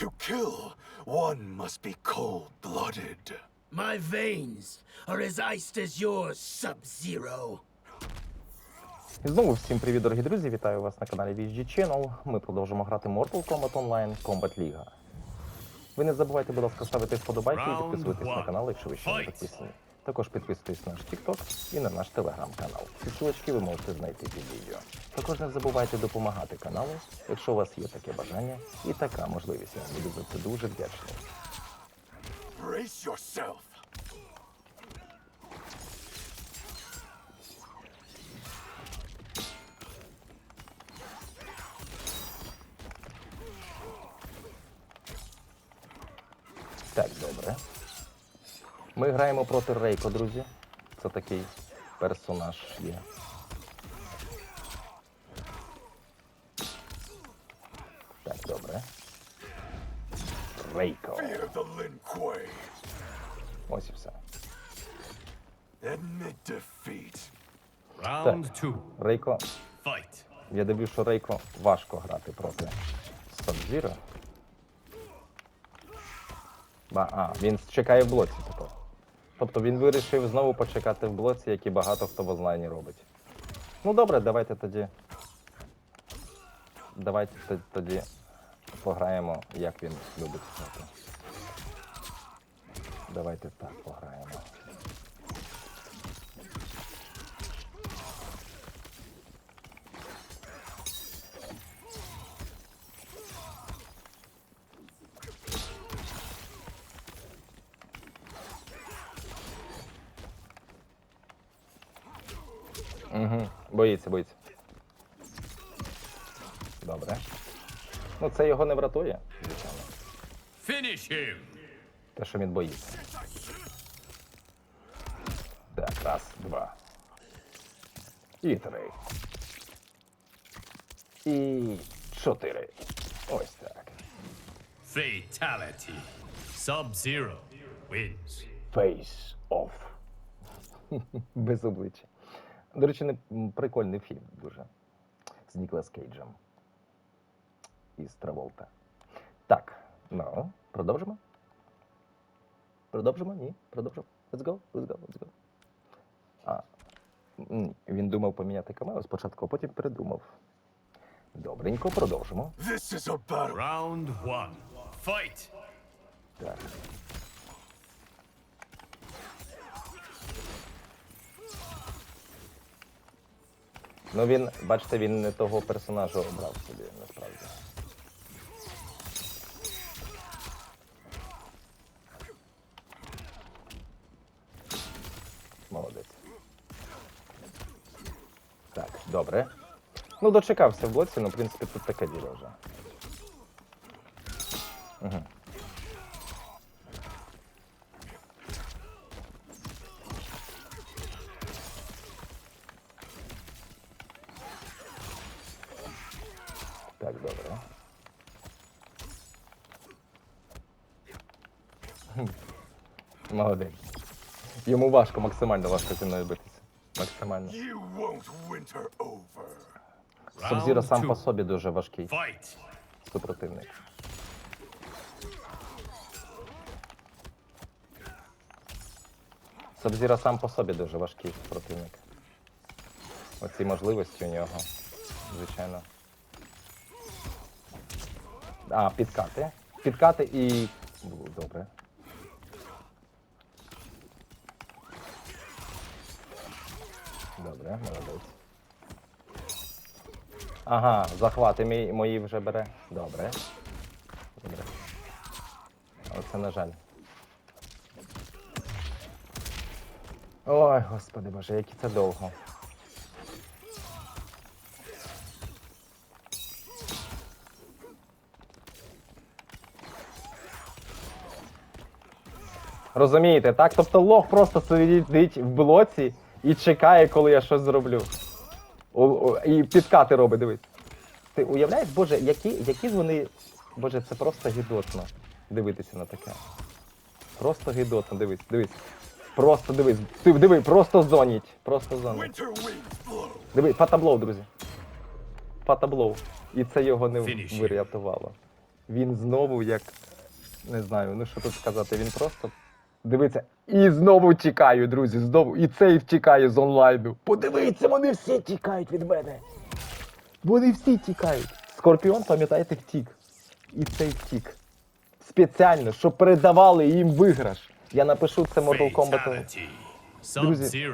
To kill, one must be cold-blooded. My veins are as iced as yours, Sub-Zero. І знову всім привіт, дорогі друзі! Вітаю вас на каналі VG Channel. Ми продовжимо грати Mortal Kombat Online Combat League. Ви не забувайте, будь ласка, ставити вподобайки і підписуйтесь підписуватись на канал, якщо ви ще не підписані. Також підписуйтесь на наш TikTok і на наш телеграм-канал. Ці ссылочки ви можете знайти під відео. Також не забувайте допомагати каналу, якщо у вас є таке бажання і така можливість. Я буду за це дуже вдячний. Brace yourself. Так, добре. Ми граємо проти Рейко, друзі. Це такий персонаж є. Так, добре. Рейко. Ось і все. Two. Рейко. Я дивлюсь, що Рейко важко грати проти Сабзіра. Ба, а, він чекає в блоці тепер. Тобто він вирішив знову почекати в блоці, як і багато хто в онлайні робить. Ну добре, давайте тоді. Давайте тоді пограємо, як він любить. Давайте так пограємо. Угу. Боїться, боїться. Добре. Ну, це його не врятує, звичайно. Те, що він боїться. Так, раз, два. І три. І чотири. Ось так. Fatality. Sub-Zero wins. Face off. Без обличчя. До речі, не прикольний фільм дуже. З Ніколас Кейджем. Із Траволта. Так, ну, продовжимо. Продовжимо? Ні, продовжимо. Let's go, let's go, let's go. А, він думав поміняти камеру спочатку, а потім передумав. Добренько, продовжимо. This is a battle. Round one. Fight. Так. Ну він, бачите, він не того персонажа обрав собі, насправді. Молодець. Так, добре. Ну, дочекався в блоці, ну, в принципі, тут таке діло вже. Угу. Так, добре. Хм. Молодець. Йому важко, максимально важко зі мною битися. Максимально. Субзіро сам по собі дуже важкий супротивник. Сабзіра сам по собі дуже важкий противник. Оці можливості у нього, звичайно. А, підкати. Підкати і. Добре. Добре, молодець. Ага, захвати мій, мої вже бере. Добре. Добре. Оце на жаль. Ой, господи боже, які це довго. Розумієте, так? Тобто лох просто сидить в блоці і чекає, коли я щось зроблю. О, о, і підкати робить, дивись. Ти уявляєш, Боже, які, які ж вони. Боже, це просто гідотно дивитися на таке. Просто гідотно, дивись, дивись. Просто дивись. Ти диви, просто зоніть. Просто зоніть. Winter winds. Диви, фатаблоу, друзі. Фатаблоу. І це його не Finish. врятувало. Він знову як. Не знаю, ну що тут сказати, він просто. Дивиться. І знову тікаю, друзі. Знову. І цей втікає з онлайну. Подивіться, вони всі тікають від мене. Вони всі тікають. Скорпіон, пам'ятаєте, втік. І цей втік. Спеціально, щоб передавали їм виграш. Я напишу це Mortal Kombat. Друзі.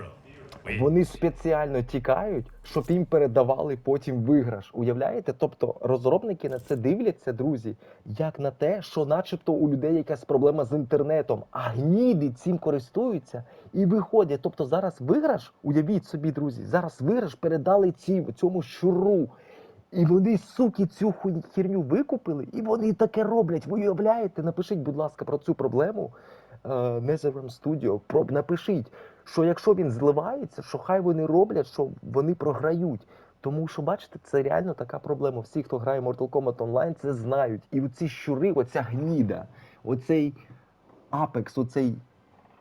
Вони спеціально тікають, щоб їм передавали потім виграш. Уявляєте? Тобто розробники на це дивляться, друзі, як на те, що начебто у людей якась проблема з інтернетом, а гніди цим користуються і виходять. Тобто зараз виграш, уявіть собі, друзі, зараз виграш передали ці, цьому щуру. І вони, суки, цю херню викупили, і вони таке роблять. Ви уявляєте? Напишіть, будь ласка, про цю проблему. Netherrealm Studio. Про, напишіть, що якщо він зливається, що хай вони роблять, що вони програють. Тому що, бачите, це реально така проблема. Всі, хто грає Mortal Kombat Online, це знають. І оці щури, оця гніда, оцей апекс, оцей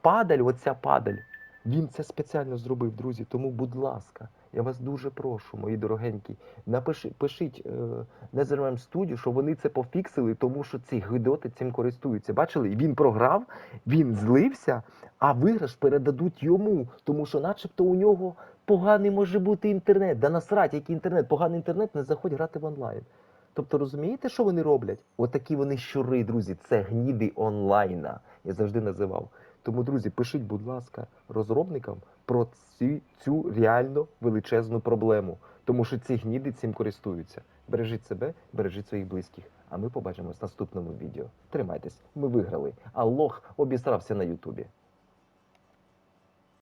падаль, оця падаль, він це спеціально зробив, друзі. Тому, будь ласка, я вас дуже прошу, мої дорогенькі, напиши, пишіть е, Netherrealm Studio, що вони це пофіксили, тому що ці гидоти цим користуються. Бачили? Він програв, він злився, а виграш передадуть йому, тому що, начебто, у нього поганий може бути інтернет. Да насрать, який інтернет, поганий інтернет, не заходь грати в онлайн. Тобто розумієте, що вони роблять? Отакі вони щури, друзі, це гніди онлайна. Я завжди називав. Тому, друзі, пишіть, будь ласка, розробникам про ці, цю реально величезну проблему. Тому що ці гніди цим користуються. Бережіть себе, бережіть своїх близьких. А ми побачимось в наступному відео. Тримайтесь, ми виграли. А лох обісрався на Ютубі.